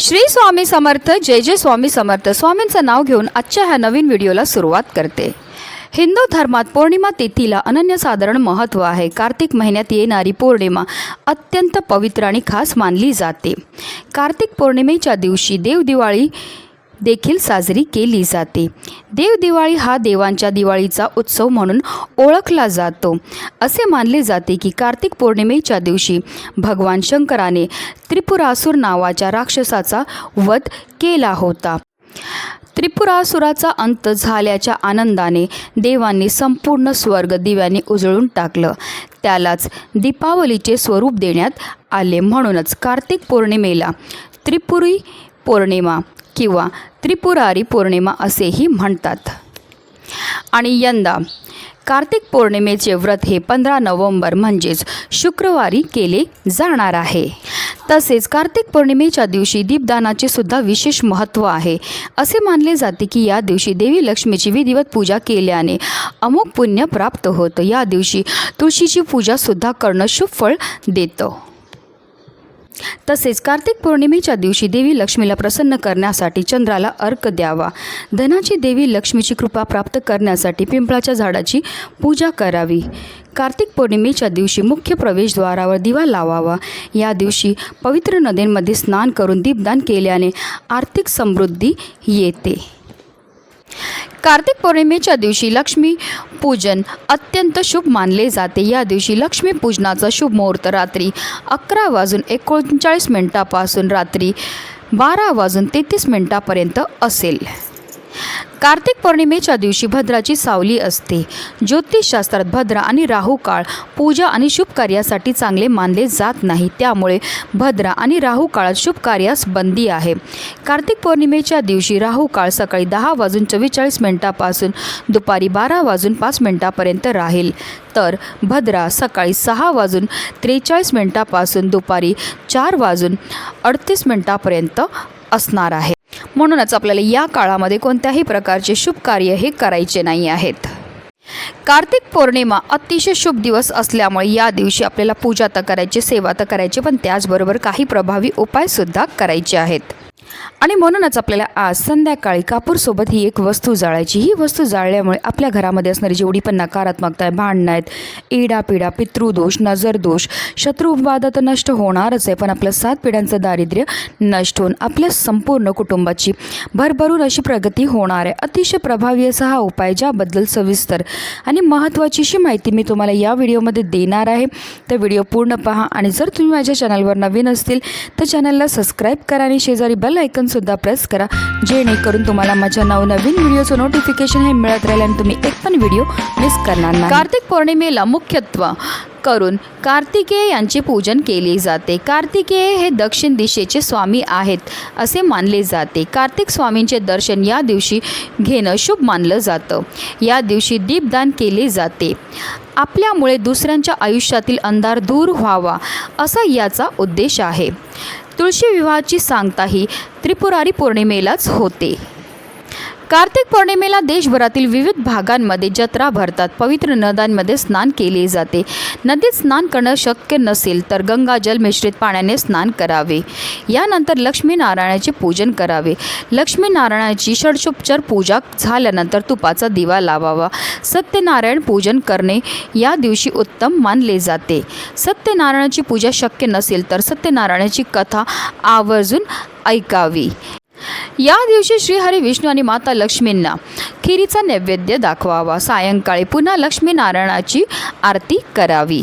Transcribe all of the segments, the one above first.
श्री स्वामी समर्थ जय जय स्वामी समर्थ. स्वामींचं नाव घेऊन आजच्या ह्या नवीन व्हिडिओला सुरुवात करते. हिंदू धर्मात पौर्णिमा तिथीला अनन्यसाधारण महत्त्व आहे. कार्तिक महिन्यात येणारी पौर्णिमा अत्यंत पवित्र आणि खास मानली जाते. कार्तिक पौर्णिमेच्या दिवशी देवदिवाळी देखील साजरी केली जाते. देवदिवाळी हा देवांच्या दिवाळीचा उत्सव म्हणून ओळखला जातो. असे मानले जाते की कार्तिक पौर्णिमेच्या दिवशी भगवान शंकराने त्रिपुरासूर नावाच्या राक्षसाचा वध केला होता. त्रिपुरासुराचा अंत झाल्याच्या आनंदाने देवांनी संपूर्ण स्वर्ग दिव्याने उजळून टाकलं. त्यालाच दीपावलीचे स्वरूप देण्यात आले म्हणूनच कार्तिक पौर्णिमेला त्रिपुरी पौर्णिमा किंवा त्रिपुरारी पौर्णिमा असेही म्हणतात. आणि यंदा कार्तिक पौर्णिमेचे व्रत हे पंधरा नोव्हेंबर म्हणजेच शुक्रवारी केले जाणार आहे. तसेच कार्तिक पौर्णिमेच्या दिवशी दीपदानाचे सुद्धा विशेष महत्त्व आहे. असे मानले जाते की या दिवशी देवी लक्ष्मीची विधिवत पूजा केल्याने अमुक पुण्य प्राप्त होतं. या दिवशी तुळशीची पूजासुद्धा करणं शुभ फळ देतं. तसेच कार्तिक पौर्णिमेच्या दिवशी देवी लक्ष्मीला प्रसन्न करण्यासाठी चंद्राला अर्क द्यावा. धनाची देवी लक्ष्मीची कृपा प्राप्त करण्यासाठी पिंपळाच्या झाडाची पूजा करावी. कार्तिक पौर्णिमेच्या दिवशी मुख्य प्रवेशद्वारावर दिवा लावावा. या दिवशी पवित्र नद्यांमध्ये स्नान करून दीपदान केल्याने आर्थिक समृद्धी येते. कार्तिक पौर्णिमेच्या दिवशी लक्ष्मी पूजन अत्यंत शुभ मानले जाते. या दिवशी लक्ष्मी पूजनाचा शुभ मुहूर्त रात्री अकरा वाजून एकोणचाळीस मिनिटापासून रात्री बारा वाजून तेहतीस मिनिटापर्यंत असेल. कार्तिक पौर्णिमेच्या दिवशी भद्राची सावली असते. ज्योतिषशास्त्रात भद्रा आणि राहू काळ पूजा आणि शुभ कार्यासाठी चांगले मानले जात नाही. त्यामुळे भद्रा आणि राहू काळात शुभ कार्यास बंदी आहे. कार्तिक पौर्णिमेच्या दिवशी राहू काळ सकाळी दहा वाजून चव्वेचाळीस मिनिटापासून दुपारी बारा वाजून पाच मिनिटापर्यंत राहील. तर भद्रा सकाळी सहा वाजून त्रेचाळीस मिनिटापासून दुपारी चार वाजून अडतीस मिनिटापर्यंत असणार आहे. म्हणूनच आपल्याला या काळामध्ये कोणत्याही प्रकारचे शुभ कार्य हे करायचे नाही आहेत. कार्तिक पौर्णिमा अतिशय शुभ दिवस असल्यामुळे या दिवशी आपल्याला पूजा तर करायची सेवा तर करायची पण त्याचबरोबर काही प्रभावी उपायसुद्धा करायचे आहेत. आणि म्हणूनच आपल्याला आज संध्याकाळी कापूरसोबत ही एक वस्तू जाळायची. ही वस्तू जाळल्यामुळे आपल्या घरामध्ये असणारी जेवढी पण नकारात्मकता आहे भांडणं आहेत इडापिडा पितृदोष नजरदोष शत्रुवादा तर नष्ट होणारच आहे पण आपलं सात पिढ्यांचं दारिद्र्य नष्ट होऊन आपल्या संपूर्ण कुटुंबाची भरभरून अशी प्रगती होणार आहे. अतिशय प्रभावी असा हा उपाय ज्याबद्दल सविस्तर आणि महत्त्वाची अशी माहिती मी तुम्हाला या व्हिडिओमध्ये देणार आहे. तर व्हिडिओ पूर्ण पहा आणि जर तुम्ही माझ्या चॅनलवर नवीन असतील तर चॅनलला सबस्क्राईब करा आणि शेजारी बेल आयकनसुद्धा प्रेस करा. जेणेकरून तुम्हाला माझ्या नवनवीन व्हिडिओचं नोटिफिकेशन हे मिळत राहील आणि तुम्ही एक पण व्हिडिओ मिस करणार नाही. कार्तिक पौर्णिमेला मुख्यत्व करून कार्तिकेय यांचे पूजन केले जाते. कार्तिकेय हे दक्षिण दिशेचे स्वामी आहेत असे मानले जाते. कार्तिक स्वामींचे दर्शन या दिवशी घेणं शुभ मानलं जातं. या दिवशी दीपदान केले जाते. आपल्यामुळे दुसऱ्यांच्या आयुष्यातील अंधार दूर व्हावा असा याचा उद्देश आहे. तुळशी विवाहाची सांगताही त्रिपुरारी पौर्णिमेलाच होते. कार्तिक पौर्णिमेला देशभरातील विविध भागांमध्ये जत्रा भरतात. पवित्र नद्यांमध्ये स्नान केले जाते. नदीत स्नान करणं शक्य नसेल तर गंगाजल मिश्रित पाण्याने स्नान करावे. यानंतर लक्ष्मीनारायणाचे पूजन करावे. लक्ष्मीनारायणाची षडशोपचार पूजा झाल्यानंतर तुपाचा दिवा लावावा. सत्यनारायण पूजन करणे या दिवशी उत्तम मानले जाते. सत्यनारायणाची पूजा शक्य नसेल तर सत्यनारायणाची कथा आवर्जून ऐकावी. या दिवशी श्रीहरी विष्णू आणि माता लक्ष्मींना खिरीचा नैवेद्य दाखवावा. सायंकाळी पुन्हा लक्ष्मीनारायणाची आरती करावी.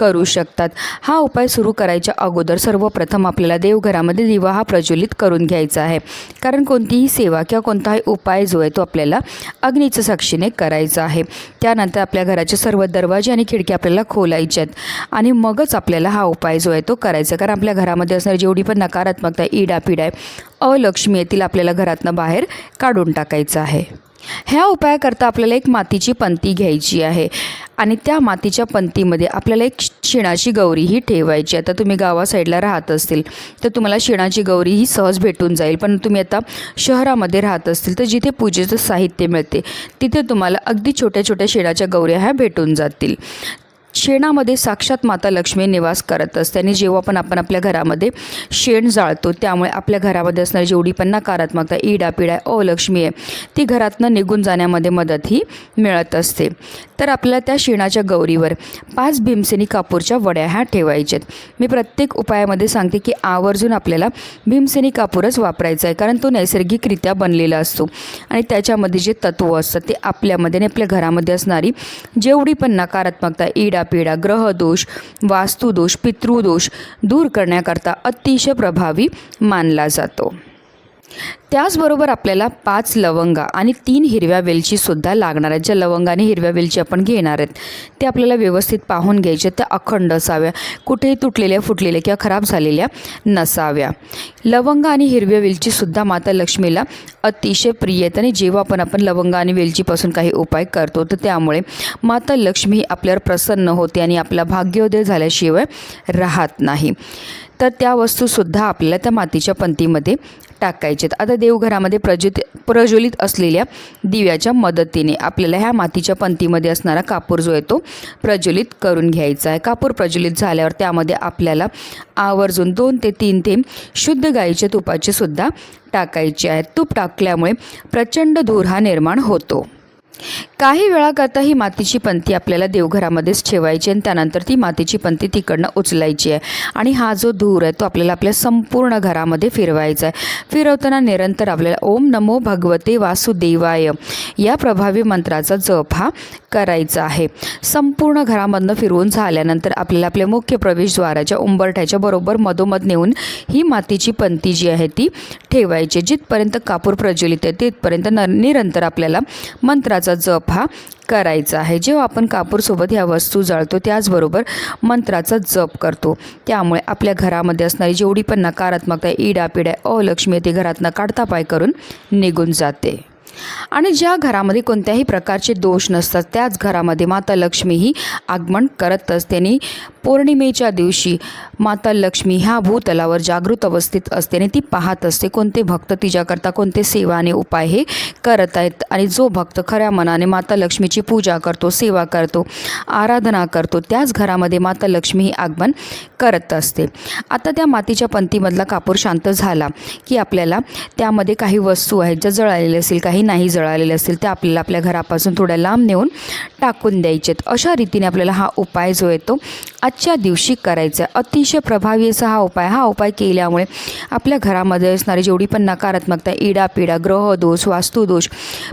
करू शकतात. हा उपाय सुरू करायच्या अगोदर सर्वप्रथम आपल्याला देवघरामध्ये दिवा हा प्रज्वलित करून घ्यायचा आहे. कारण कोणतीही सेवा किंवा कोणताही उपाय जो आहे तो आपल्याला अग्नीच्या साक्षीने करायचा आहे. त्यानंतर आपल्या घराचे सर्व दरवाजे आणि खिडक्या आपल्याला खोलायच्या आहेत. आणि मगच आपल्याला हा उपाय जो आहे तो करायचा कारण आपल्या घरामध्ये असणारी जेवढी पण नकारात्मकता आहे इडापिडा आहे अलक्ष्मी येतील आपल्याला घरातनं बाहेर काढून टाकायचं आहे. ह्या उपायाकरता आपल्याला एक मातीची पंती घ्यायची आहे. आणि त्या मातीच्या पंतीमध्ये आपल्याला एक शिणाची गौरी ही ठेवायची आता तुम्ही गावा साईडला राहत असतील तर तुम्हाला शिणाची गौरी ही सहज भेटून जाईल. पण तुम्ही आता शहरामध्ये राहत असतील तर जिथे पूजेचं साहित्य मिळते तिथे तुम्हाला अगदी छोट्या छोट्या शिणाच्या गौऱ्या ह्या भेटून जातील. शेणामध्ये साक्षात माता लक्ष्मी निवास करत असते. आणि जेव्हा पण आपण आपल्या घरामध्ये शेण जाळतो त्यामुळे आपल्या घरामध्ये असणारी जेवढी पण नकारात्मकता इडा पिडा अलक्ष्मी आहे ती घरातनं निघून जाण्यामध्ये मदतही मिळत असते. तर आपल्याला त्या शेणाच्या गौरीवर पाच भीमसेनी कापूरच्या वड्या ह्या ठेवायच्यात. मी प्रत्येक उपायामध्ये सांगते की आवर्जून आपल्याला भीमसेनी कापूरच वापरायचा आहे कारण तो नैसर्गिकरित्या बनलेला असतो. आणि त्याच्यामध्ये जे तत्व असतात ते आपल्यामध्ये आणि आपल्या घरामध्ये असणारी जेवढी पण नकारात्मकता इडा पिडा ग्रहदोष वास्तुदोष पितृदोष दूर करण्याकरता अतिशय प्रभावी मानला जातो. त्याचबरोबर आपल्याला पाच लवंगा आणि तीन हिरव्या वेलचीसुद्धा लागणार आहेत. ज्या लवंगा आणि हिरव्या वेलची आपण घेणार आहेत ते आपल्याला व्यवस्थित पाहून घ्यायचे त्या अखंड असाव्या कुठेही तुटलेल्या फुटलेल्या किंवा खराब झालेल्या नसाव्या. लवंगा आणि हिरव्या वेलचीसुद्धा माता लक्ष्मीला अतिशय प्रिय आहेत आणि जेव्हा पण आपण लवंगा आणि वेलचीपासून काही उपाय करतो तर त्यामुळे माता लक्ष्मी ही आपल्यावर प्रसन्न होते आणि आपला भाग्योदय झाल्याशिवाय राहत नाही. तर त्या वस्तूसुद्धा आपल्याला त्या मातीच्या पंतीमध्ये टाकायचेत. आता देवघरामध्ये प्रज्वलित प्रज्वलित असलेल्या दिव्याच्या मदतीने आपल्याला ह्या मातीच्या पंतीमध्ये असणारा कापूर जो आहे तो प्रज्वलित करून घ्यायचा आहे. कापूर प्रज्वलित झाल्यावर त्यामध्ये आपल्याला आवर्जून दोन ते तीन थेंब शुद्ध गाईच्या तुपाचे सुद्धा टाकायचे आहेत. तूप टाकल्यामुळे प्रचंड धूर हा निर्माण होतो. काही वेळाकरता ही मातीची पंती आपल्याला देवघरामध्येच ठेवायची आणि त्यानंतर ती मातीची पंती तिकडनं उचलायची आहे. आणि हा जो धूर आहे तो आपल्याला आपल्या संपूर्ण घरामध्ये फिरवायचा आहे. फिरवताना निरंतर आपल्याला ओम नमो भगवते वासुदेवाय या प्रभावी मंत्राचा जप हा करायचा आहे. संपूर्ण घरामधनं फिरवून झाल्यानंतर आपल्याला आपल्या मुख्य प्रवेशद्वाराच्या उंबरठ्याच्या बरोबर मधोमध नेऊन ही मातीची पंती जी आहे ती ठेवायची जिथपर्यंत कापूर प्रज्वलित आहे तिथपर्यंत न निरंतर आपल्याला मंत्राचा जप हा करायचा आहे. जेव्हा आपण कापूरसोबत ह्या वस्तू जाळतो त्याचबरोबर मंत्राचा जप करतो. त्यामुळे आपल्या घरामध्ये असणारी जेवढी पण नकारात्मकता इडापिडा अलक्ष्मी ती घरातनं काढता पाय करून निघून जाते. आणि ज्या घरामध्ये कोणत्याही प्रकारचे दोष नसतात त्याच घरामध्ये माता लक्ष्मी ही आगमन करत असते. आणि पौर्णिमेच्या दिवशी माता लक्ष्मी ह्या भूतलावर जागृत अवस्थेत असते आणि ती पाहत असते. कोणते भक्त तिच्याकरता कोणते सेवा आणि उपाय हे करत आहेत आणि जो भक्त खऱ्या मनाने माता लक्ष्मीची पूजा करतो सेवा करतो आराधना करतो त्याच घरामध्ये माता लक्ष्मी ही आगमन करत असते. आता त्या मातीच्या पंथीमधला कापूर शांत झाला की आपल्याला त्यामध्ये काही वस्तू आहेत ज्या जळालेल्या असतील काही नाही जळालेले असतील ते आपल्याला आपल्या घरापासून थोड्या लांब नेऊन टाकून द्यायचेत. अशा रीतीने आपल्याला हा उपाय जो आहे तो आजच्या दिवशी करायचा आहे. अतिशय प्रभावी असा हा उपाय हा उपाय केल्यामुळे आपल्या घरामध्ये असणारी जेवढी पण नकारात्मकता इडापिडा ग्रहदोष वास्तुदोष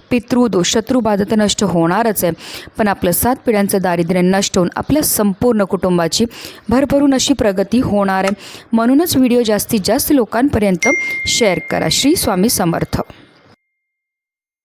पितृदोष शत्रुबाधा तर नष्ट होणारच आहे. पण आपलं सात पिढ्यांचं दारिद्र्य नष्ट होऊन आपल्या संपूर्ण कुटुंबाची भरभरून अशी प्रगती होणार आहे. म्हणूनच व्हिडिओ जास्तीत जास्त लोकांपर्यंत शेअर करा. श्री स्वामी समर्थ.